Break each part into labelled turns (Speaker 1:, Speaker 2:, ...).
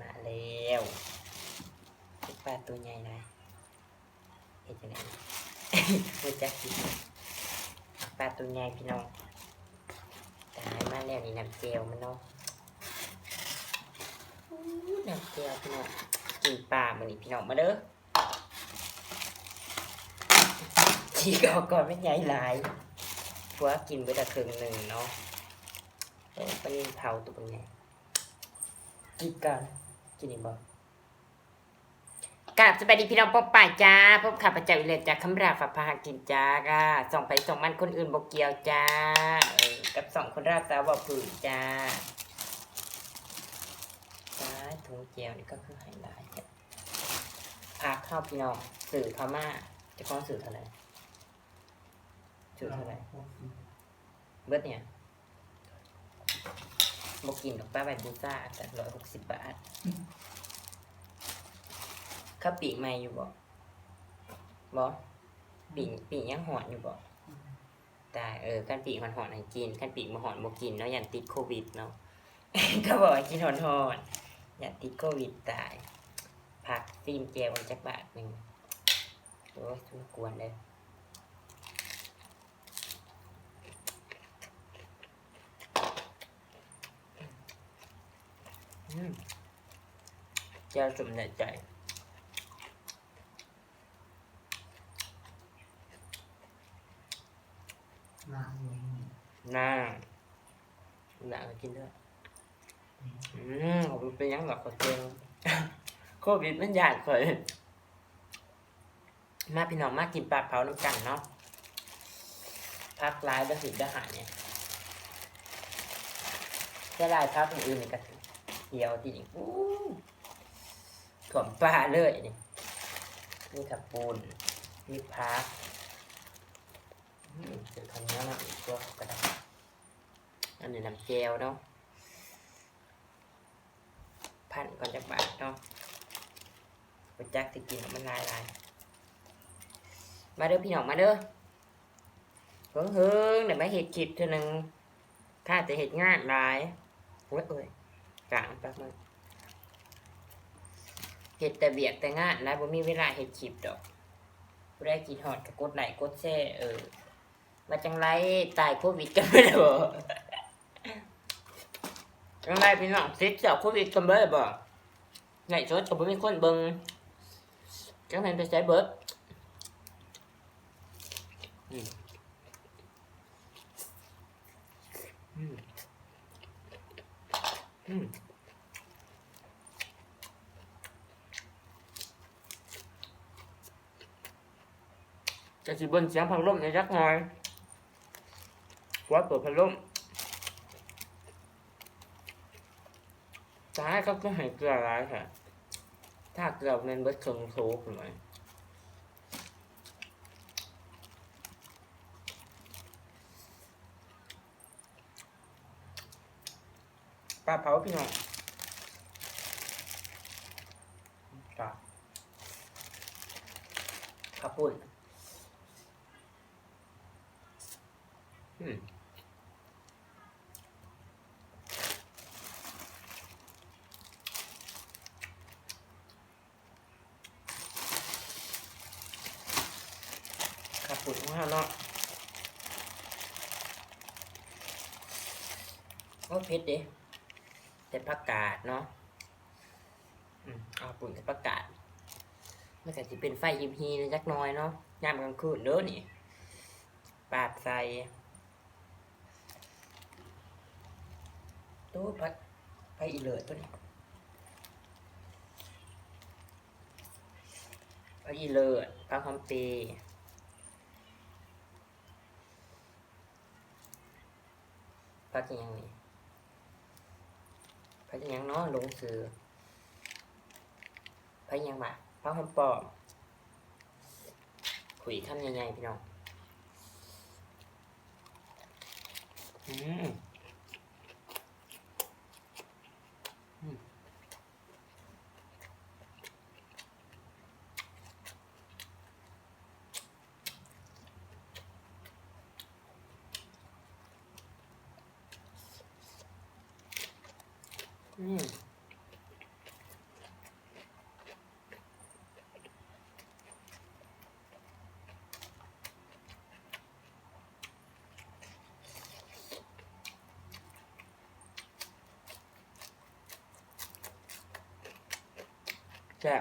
Speaker 1: มาแล้วป็นปลาตัวใหญ่นะเห็นจังไงรู้จักสิปลาตัวใหญ่พี่น้องตายมาแล้วนี่น้ำเจลมันเนาะน้ำเจลพี่น้องกินปลามันนี่พี่น้องมาเด้อทีก็ก่อนไม่ใหญ่หลายเพราะว่ากินไปแต่ครึ่งหนึ่งเนาะเปลานิลเผาตัวเป็นไงกินก่อน กินอีกบ่กราบสวัสดีพี่น้องป้องป่ายจ้าพบข้าพเจ้าอิเลศจากคำราฝาพาหากินจ้าก็ส่องไปส่องมันคนอื่นบกเกียวจ้าเออกับสองคนราบสาวบอกผืนจ้าจ้าถุงเจียวนี่ก็คือไฮไลท์เนี่ยพาเข้าพี่น้องสื่อพม่าจะก้องสื่อเท่าไหร่สื่อเท่าไหร่เบิดเนี่ย บกินดอกป้าใบบูซ่าแต่ร้อยหกสิบบาทข้าปีกไม่อยู่บ่บ่ปีกปีกยังหอนอยู่บ่แต่เออการปีกมันหอนให้กินการปีกมาหอนบ่กินเนาะยันติดโควิดเนาะก็บอกกินหอนหอนยันติดโควิดตายผักฟิล์มเจลมันจักบาทหนึ่งโอ้ยสมควรเลย อืมเจ้าสมในใจ
Speaker 2: ล้างมือ
Speaker 1: หน้าหน้าก็กินด้วยอืมผมเป็นหยังหรอกขอเจงโควิดมันยากข่อยมาพี่น้องมากินปลาเผาน้ำกันเนาะพักร้ายแล้วสิได้หายเนี่ยจะได้พักอื่นๆนี่ก็ เดียวทีนี้อู้ถ่วมปลาเลยนี่มีขับปูนมีพักอืมเจอคำนี้นะอีกตัวก็ได้อันนี้น้ำเจลเนาะพันก่อนจากบาทเนาะไปจักสิกินมันลายลายมาเด้อพี่น้องมาเด้อเฮิงเฮิงเดี๋ยวมาเห็ดคลิปเท่านึงถ้าจะเห็ดงานหลายโอ้ยเอ้ย กลางแป๊บนึงเห็ดแต่เบียดแต่งานแล้วบ่มีเวลาเห็ดคลิปดอกผู้ได้กินหอดกับกดไลค์กดแชร์เออ มาจังไรตายโควิดกันไปแล้วบ่จังไรพี่น้องติดจากโควิดกันไปแล้วบ่ไงสดก็บ่มีคนเบิ่งจังแม่นไปใช้เบิดอืมอืม จะสิเบิ่งเสียงพัดลมในจักหน่อยว่าเปิดพัดลมซ้ายก็ก็ให้เกลือร้ายค่ะ ถ้าเกลือมันเบิดเครื่องโถขึ้นมปลาเผาพี่น้องครับข้าวปุ้นอืม ขับปุ่นของเราเนาะโอ้เผ็ดดิแต่ผักกาดเนาะอืมเอาปุ่นแต่ผักกาดมันก็จะเป็นไฟยิมฮีนะจักน้อยเนาะยามกลางคืนเด้อนี่ปาดใส่ตู้ พัดไปอีเลิศตัวนี้ไปอีเลิศปลาคอมเปย์พักอียังนี่พักอียังเนาะลงซื้อพักยังมาพักหอมปอมคุยคำใหญ่ๆพี่น้องอือืม อืมแซ่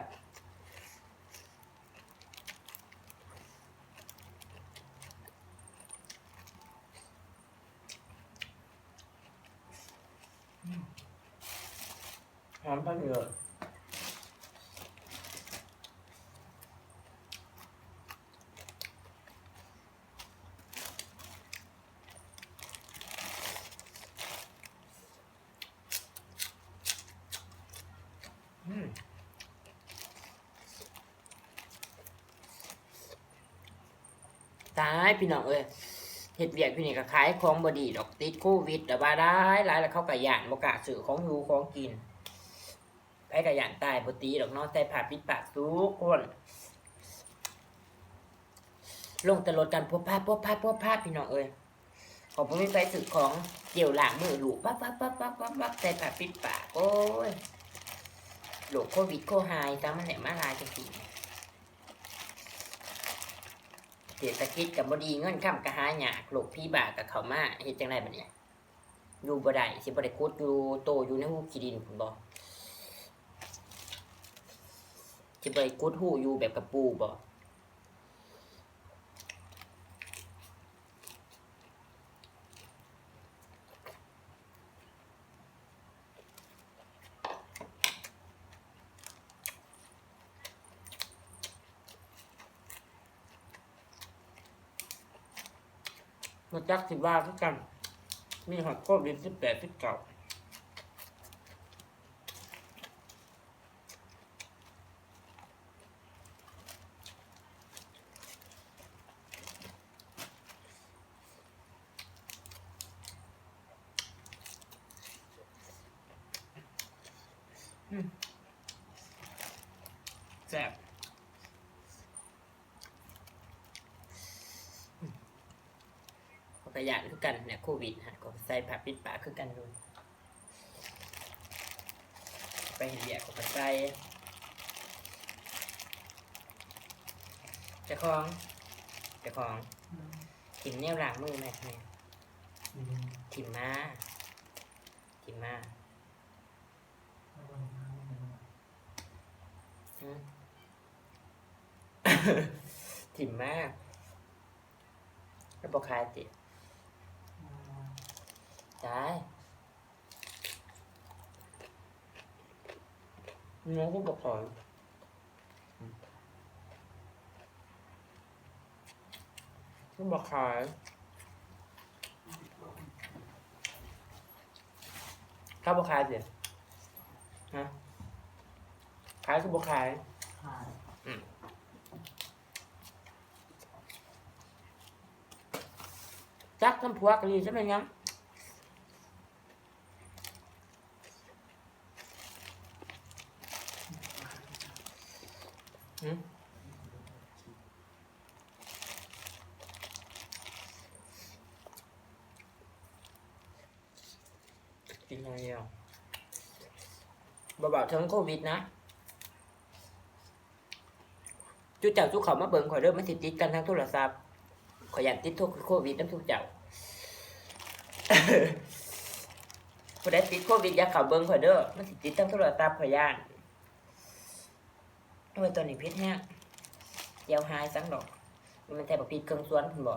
Speaker 1: ตายพี่น้องเอ้ยเฮ็ดเวียกพี่นี่ก็ขายของบดีดอกติดโควิดแต่ว่าได้หลายแล้วเขาก็ย่านบ่กล้าซื้อของอยู่ของกินไปก็ย่านตายบ่ตีดอกเนาะใส่ผ้าปิดปากทุกคนลงแตลดกันพวกภาพพวกภาพพวกภาพพี่น้องเอ้ยขอผมมีไปซื้อของเกี่ยวหลังมือหลูปั๊บปั๊บปั๊บปั๊บปั๊บปั๊บใส่ผ้าปิดปากโอ้ยโรคโควิดโคไฮซ้ำมันเนี่ยมาลายจังซี่ เศรษฐกิจกับบดีเงินค้ำกระหายากโลกพี่บากับเขามาเฮ็ดจังไรบัดเนี่ยอยู่บ่ได้สิบ่ได้คุดอยู่โตอยู่ในหูขี้ดินผมบอกสิบ่ได้คุดหูอยู่แบบกระปูบอก มาจักสิว่าคือกัน มีหอดโควิดสิบเก้าแซ่บ เขาก็ยานคือกัน เนี่ยโควิดฮะก็ใส่ผ้าปิดปากคือกันเลยไปเห็นเดียกก็ใส่เจะคลองเจะคลองถิ่มเนี่ยหลังมือไหมเนี่ยถิ่มมาถิ่มมาอืมถิ่มมาแล้วบอกขายติ ได้น้องก็บอกขอก็บอกขายข้าวบอกขายสิฮะขายก็บอกขายจักทำผัวกันดีใช่ไหมยังหืม กินอะไรอะบ่าวทั้งโควิดนะจุดเจ้าจุกเขามาเบิ่งข่อยเริ่มมันสิติดกันทั้งโทรศัพท์ขอยอยากติดโทโควิดน้ำทุกเจ้าผู้ใดติดโควิดอยากเข้าเบิ่งข่อยเด้อมันสิติดทั้งโทรศัพท์ข่อยย่านโอ้ยตอนนี้พิษแฮะเดี๋ยวหายสังดอก มันแทบบ่ผิดเครื่องสวนพุ่นบ่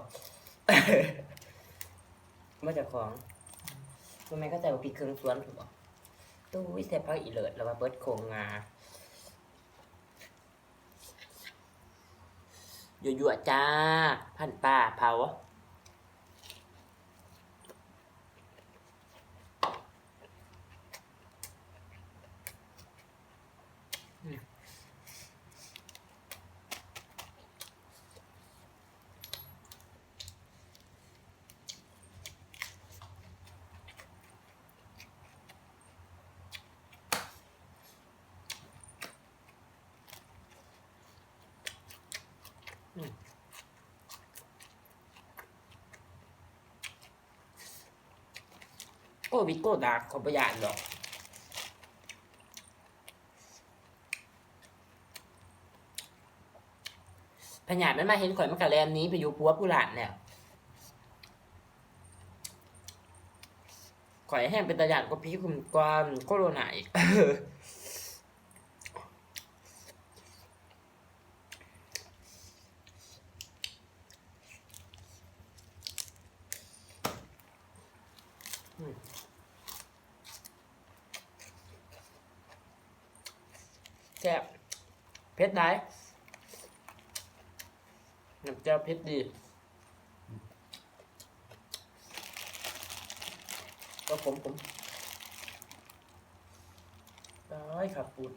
Speaker 1: มาจากของ มันแม่นเข้าใจว่าพี่เครื่องสวนถูกปะตู้วิเศษพักอีเลิศแล้วว่าเบิดโคงงายั่วๆจ้า พันป้าเผา โอ้วิดโกดักขอประหยัดหรอกพญาตมันมาเห็นข่อยมันกะแลนนี้ไปอยู่ปัวผู้หลานแล้วข่อยแห้งเป็นตะหยานก็พีคุมกวามโคโรนาอีก แซ่บ เผ็ดได้น้ำเจ้าเผ็ดดีก็ผมผมได้ครับปุ่น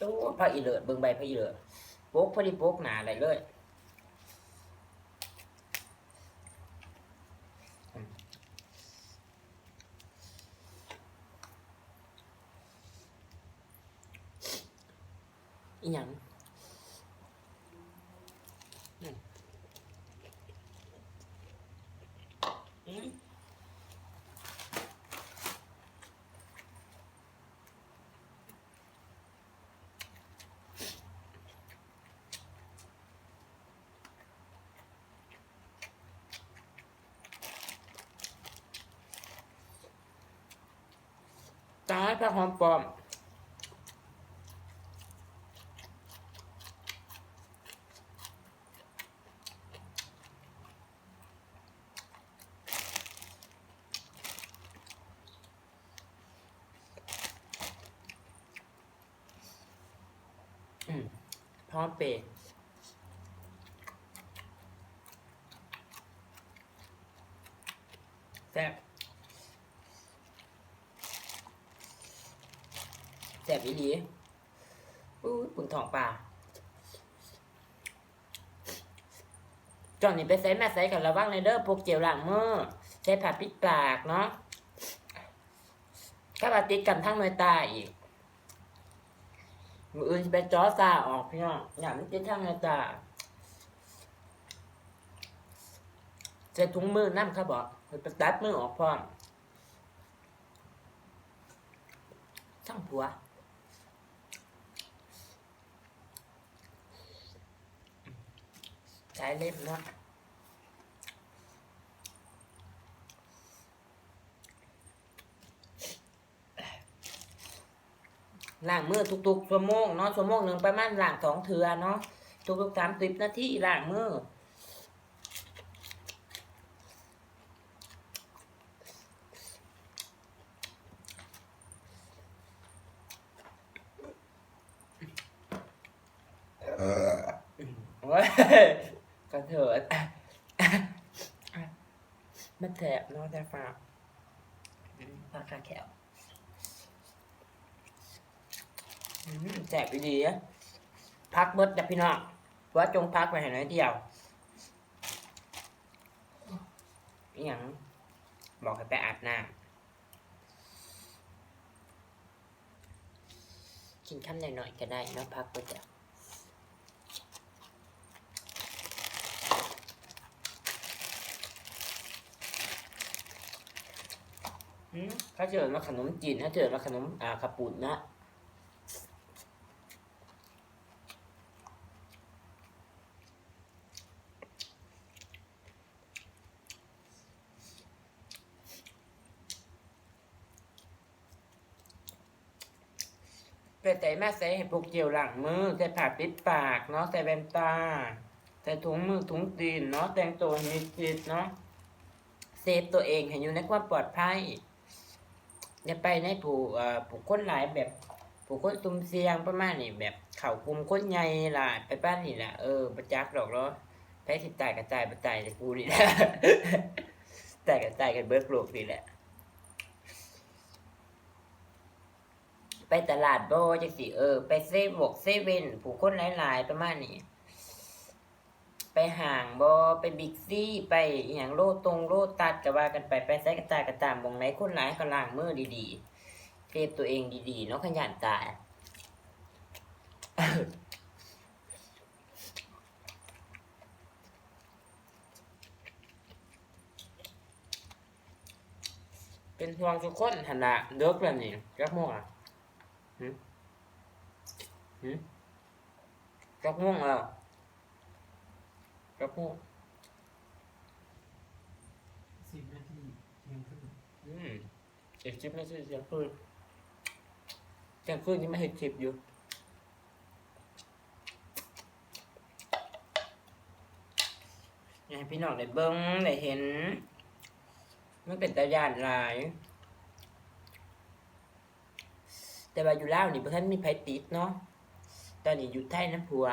Speaker 1: ตู้พระอีเลิศเบิ่งใบพระอีเลิศโป๊กพอดีโป๊กหนาอะไรเลย ตายพระหอมปลอมอืมพร้อมเปย์แซ่บ แซ่บอีดีอู้ปุ่นทองปลาจอนนี่ไปใส่แม่ใส่กันระวังในเด้อพวกเจียวหลังมือใช้ผัดปิดปากเนาะก็มาติดกันทั้งหน่วยตาอีก มืออื่นไปจ้อตาออกพี่น้องอยามันติดทั้งหน่วยตาใส่ถุงมือน้ำเขาบอกไปตัดมือออกพร้อมช่างผัว ช้เล็บเนาะล้างมือทุกๆชั่วโมงเนาะชั่วโมงหนึ่งประมาณล้างสองเทือเนาะทุกๆสามสิบนาทีล้างมือโอ้ย กระเถิดมันแสบนาะแต่ฝากฝากขาแขวแสบไปดีอะพักเบิดจะพี่น้องว่าจงพักไปให้หน่อยเดียวอย่างบอกให้ไปอาบน้ำกินข้ามหน่อยๆก็ได้เนาะพักเบิดจ้ะ ถ้าเจอมาขนมจีนถ้าเจอมาขนมอ่าขปุ่นนะไปใส่แม่ใส่ให้พวกเจียวหลังมือใส่ผ้าปิดปากเนาะใส่แว่นตาใส่ถุงมือถุงตีนเนาะแต่งตัวให้มีจิตเนาะเซฟตัวเองให้อยู่ในความปลอดภัย อย่าไปในผู้อ่อผู้คนหลายแบบผู้คนซุ่มเสียงประมาณนี้แบบเข่ากลุ่มคนใหญ่ล่ะไปบ้านนี่แหละเออประจักษ์ดอกเนาะไปสิตายกระจายประจายจากกูนี่แหละตายกระจายกันเบิร์กโลกนี่แหละไปตลาดโบจังสิเออ ไปเซเวกเซเว่นผู้คนหลายๆประมาณนี้ ไปห่างบอไปบิ๊กซี่ไปอหย่างโลตรงโลตัดก็ว่ากันไปไปใส่กระจายกระตามบงไหนคนหลายก็ล้างมือดีๆเทปตัวเองดีๆเนาะขยันตายเป็นห่วงทุกคนหันละเลิกแล้วนี่จักม่วงอะหืมหืมจักม่วงแล้ว จักม่วง
Speaker 2: สิบนาทีเที่ยงคืน
Speaker 1: อืมเก็บคลิปไม่ใช่เสียงคืนเสียงคืนนี่ไม่เห็นคลิปอยู่อยากให้พี่น้องได้เบิ้งได้เห็น มันเป็นตาญาณหลาย แต่ว่าอยู่ลาวนี่บ่ทันมีไผติดเนาะตอนนี้อยู่ไทยน้ำผัว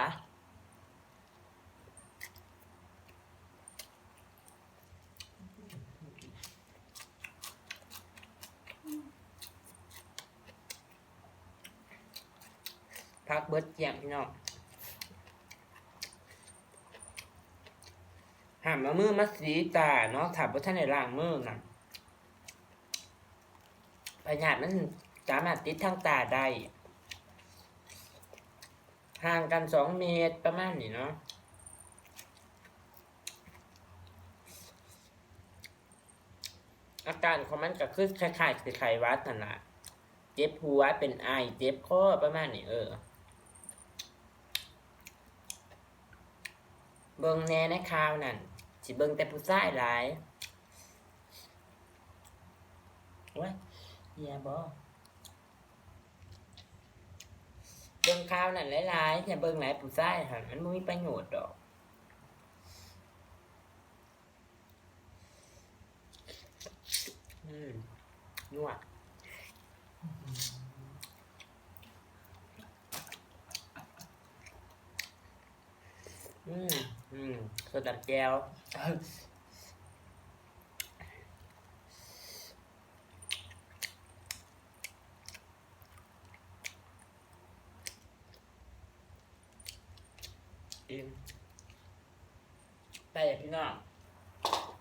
Speaker 1: พักเบิดเจียงพี่น้องหามมามือมาสีตาเนาะถามว่าท่านในล่างมือน่ะพยาธิมันสามารถติดทางตาได้ ห่างกันสองเมตรประมาณนี้เนาะอาการของมันก็คือคล้ายๆคือไข้หวัดนั่นแหละเจ็บหัวเป็นไอเจ็บคอประมาณนี้เออ เบิ่งแน่ในข่าวนั่นสิเบิ่งแต่ผู้ชายหลายโอ้ยเฮียบ่เบิ่งข่าวนั่นหลายๆอย่าเบิ่งหลายผู้ชายหั่นมันบ่มีประโยชน์ดอกอืมนวดอืม สดับแก้วอิ่มไปเลยพี่น้อง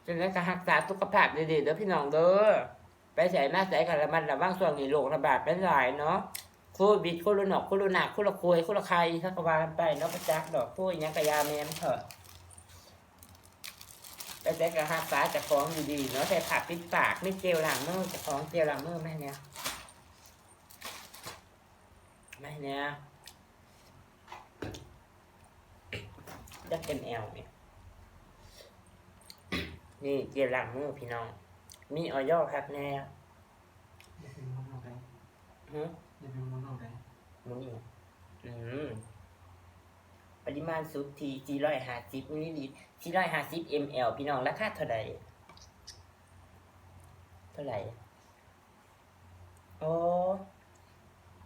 Speaker 1: ฉะนั้นก็รักษาสุขภาพดีๆเด้อพี่น้องเด้อ ไปใส่มาใส่กันละมันระวังส่วนนี้โรคระบาดเป็นหลายเนาะโควิดโคโรนาโคโรนาโคโรโคยโคโรไคถ้าก็ว่ากันไปเนาะประจักษ์ดอกพูดยังกระยาแมนเถอะ ไปใส่กับรักษาจากของดีๆเนาะใส่ผักปิดปากไม่เจลล้างมือจากของเจลล้างมือแม่เนี่ยแม่เนี่ยดักเอ็มเอลเนี่ยนี่เจลล้างมือพี่น้อง มีออยอครับแน่
Speaker 2: อย่าเป็นมโนได้
Speaker 1: ฮึ
Speaker 2: อย่าเป็นมโนได้
Speaker 1: มุนี่อืม ปริมาณสุทธี450มิลลิลิตร450 ml พี่น้องราคาเท่าไหร่เท่าไหร่โอ้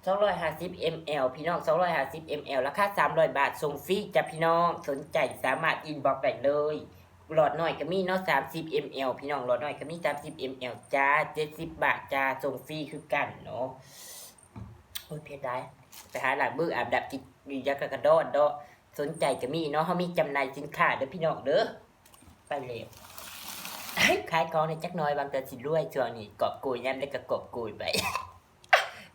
Speaker 1: 250 ml พี่น้อง 250 ml ราคา 300 บาท ส่งฟรีจ้ะพี่น้อง สนใจสามารถอินบ็อกซ์ได้เลย หลอดน้อยก็มีเนาะ30 ml พี่น้อง หลอดน้อยก็มี 30 ml จ้า 70 บาทจ้า ส่งฟรีคือกันเนาะ โอ้ยเพชรได้ ไปหาหลังมืออาบดับจิตอยู่ยักกระโดดเนาะ สนใจก็มีเนาะเขามีจำหน่ายสินค้าเด้อพี่น้องเด้อไปเร็วขายของในจักน้อยบางเตอสิรวยช่วงนี้กอบโกยย้ำได้ก็กอบโกยไป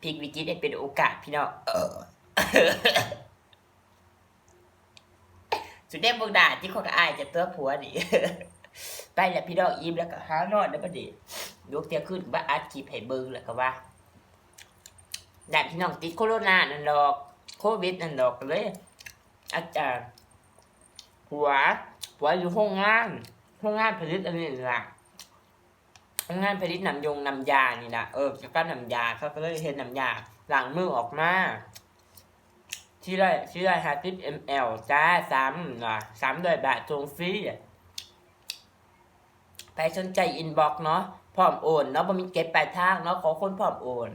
Speaker 1: พลิกวิกฤตได้เป็นโอกาสพี่น้องเออสุดเด็ดบงดาที่เขาก็อายจะเตื้อผัวนี่ไปแล้วพี่น้องอิ่มแล้วก็หานอนแล้วประเดี๋ยวยกเตียขึ้นว่าอัดคลิปให้เบิ่งแล้วก็ว่าดับพี่น้องติดโคโรนานั่นดอกโควิดนั่นดอกเลย อาจารย์หัวหัวอยู่ห้องงานห้องงานผลิตอันนี้ละห้องงานผลิตน้ำยงน้ำยานี่นะเออแล้วก็น้ำยาเขาก็เลยเห็นน้ำยาหลังมือออกมาที่ได้ที่ได้ฮาติปเอ็มเอลจ้าซ้ำนะซ้ำด้วยบาททงฟรีไปสนใจอินบ็อกเนาะพร้อมโอนเนาะบ่มีเก็บปลายทางเนาะขอคนพร้อมโอน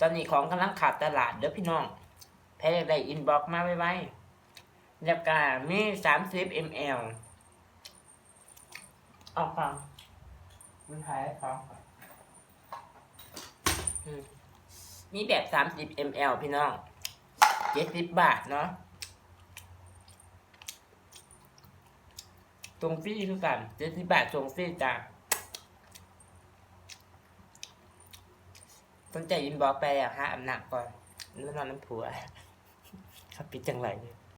Speaker 1: ตอนนี้ของกำลังขาดตลาดเด้อพี่น้องแพ้ได้อินบ็อกมาไว้ๆแล้วก็มีสามสิบ ml ออกฟังมันหายฟังมีแบบสามสิบ ml พี่น้องเจ็ดสิบบาทเนาะตรงฟรีคือกันเจ็ดสิบบาทตรงฟรีจ้ะ สนใจอินบอกไปอะฮะอำหนักก่อนแล้วนอนน้ำผัวครับปิดจังไรเนี่ย